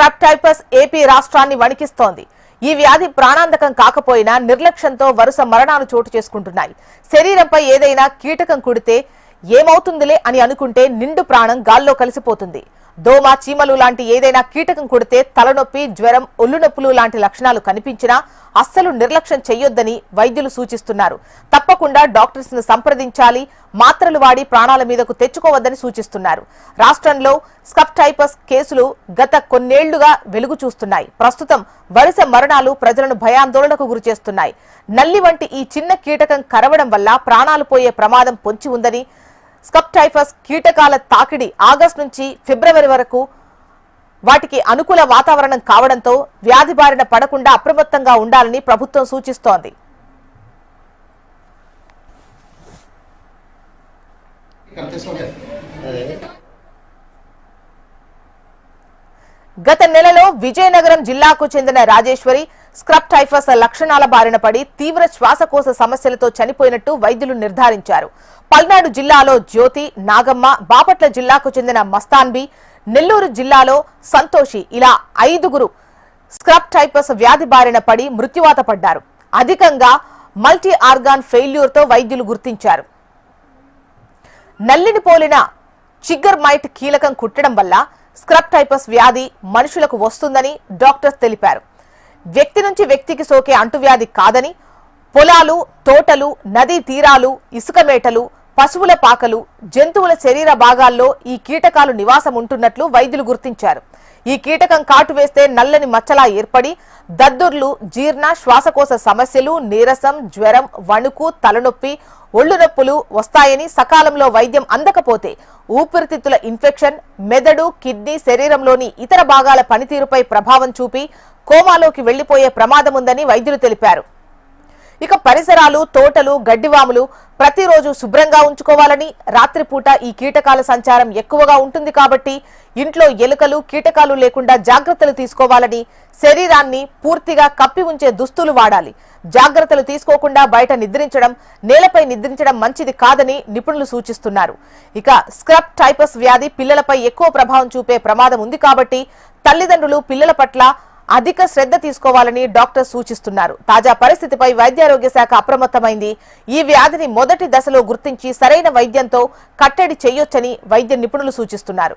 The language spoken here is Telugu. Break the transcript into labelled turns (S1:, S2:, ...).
S1: స్క్రాప్ టైపస్ ఏపీ రాష్ట్రాన్ని వణికిస్తోంది. ఈ వ్యాధి ప్రాణాంతకం కాకపోయినా నిర్లక్ష్యంతో వరుస మరణాలు చోటు చేసుకుంటున్నాయి. శరీరంపై ఏదైనా కీటకం కుడితే ఏమవుతుందిలే అని అనుకుంటే నిండు ప్రాణం గాల్లో కలిసిపోతుంది. దోమ చీమలు లాంటి ఏదైనా కీటకం కొడితే తలనొప్పి జ్వరం ఒళ్ళు నొప్పులు లాంటి లక్షణాలు కనిపించినా అస్సలు నిర్లక్ష్యం చెయ్యొద్దని వైద్యులు సూచిస్తున్నారు. తప్పకుండా డాక్టర్స్ను సంప్రదించాలి మాత్రలు వాడి ప్రాణాల మీదకు తెచ్చుకోవద్దని సూచిస్తున్నారు. రాష్ట్రంలో స్కప్టైపస్ కేసులు గత కొన్నేళ్ళుగా వెలుగు చూస్తున్నాయి. ప్రస్తుతం వరుస మరణాలు ప్రజలను భయాందోళనకు గురిచేస్తున్నాయి నల్లి వంటి ఈ చిన్న కీటకం కరవడం వల్ల ప్రాణాలు పోయే ప్రమాదం పొంచి ఉందని స్కప్ టైఫస్ కీటకాల తాకిడి ఆగస్టు నుంచి ఫిబ్రవరి వరకు వాటికి అనుకూల వాతావరణం కావడంతో వ్యాధి బారిన పడకుండా అప్రమత్తంగా ఉండాలని ప్రభుత్వం సూచిస్తోంది. గత నెలలో విజయనగరం జిల్లాకు చెందిన రాజేశ్వరి స్క్రబ్ టైఫస్ లక్షణాల బారిన పడి తీవ్ర శ్వాసకోశ సమస్యలతో చనిపోయినట్టు వైద్యులు నిర్ధారించారు. పల్నాడు జిల్లాలో జ్యోతి నాగమ్మ బాపట్ల జిల్లాకు చెందిన మస్తాన్బి నెల్లూరు జిల్లాలో సంతోషి ఇలా ఐదుగురు స్క్రబ్ టైపస్ వ్యాధి బారిన పడి మృత్యువాత పడ్డారు. అధికంగా మల్టీ ఆర్గాన్ ఫెయిల్యూర్తో వైద్యులు గుర్తించారు. నల్లిని పోలిన చిగ్గర్ మైట్ కీలకం కుట్టడం వల్ల స్క్రబ్ టైపస్ వ్యాధి మనుషులకు వస్తుందని డాక్టర్స్ తెలిపారు. వ్యక్తి నుంచి వ్యక్తికి సోకే అంటువ్యాధి కాదని పొలాలు తోటలు నదీ తీరాలు ఇసుక మేటలు పశువుల పాకలు జంతువుల శరీర భాగాల్లో ఈ కీటకాలు నివాసం ఉంటున్నట్లు వైద్యులు గుర్తించారు. ఈ కీటకం కాటు వేస్తే నల్లని మచ్చలా ఏర్పడి దద్దుర్లు జీర్ణ శ్వాసకోశ సమస్యలు నీరసం జ్వరం వణుకు తలనొప్పి ఒళ్ళు నొప్పులు వస్తాయని సకాలంలో వైద్యం అందకపోతే ఊపిరితిత్తుల ఇన్ఫెక్షన్ మెదడు కిడ్నీ శరీరంలోని ఇతర భాగాల పనితీరుపై ప్రభావం చూపి కోమాలోకి వెళ్ళిపోయే ప్రమాదముందని వైద్యులు తెలిపారు. ఇక పరిసరాలు తోటలు గడ్డివాములు ప్రతిరోజు శుభ్రంగా ఉంచుకోవాలని రాత్రిపూట ఈ కీటకాల సంచారం ఎక్కువగా ఉంటుంది కాబట్టి ఇంట్లో ఎలుకలు కీటకాలు లేకుండా జాగ్రత్తలు తీసుకోవాలని శరీరాన్ని పూర్తిగా కప్పి ఉంచే దుస్తులు వాడాలి. జాగ్రత్తలు తీసుకోకుండా బయట నిద్రించడం నేలపై నిద్రించడం మంచిది కాదని నిపుణులు సూచిస్తున్నారు. ఇక స్క్రబ్ టైపస్ వ్యాధి పిల్లలపై ఎక్కువ ప్రభావం చూపే ప్రమాదం ఉంది కాబట్టి తల్లిదండ్రులు పిల్లల పట్ల అధిక శ్రద్ధ తీసుకోవాలని డాక్టర్ సూచిస్తున్నారు. తాజా పరిస్థితిపై వైద్యారోగ్య శాఖ అప్రమత్తమైంది. ఈ వ్యాధిని మొదటి దశలో గుర్తించి సరైన వైద్యంతో కట్టడి చేయొచ్చని వైద్య నిపుణులు సూచిస్తున్నారు.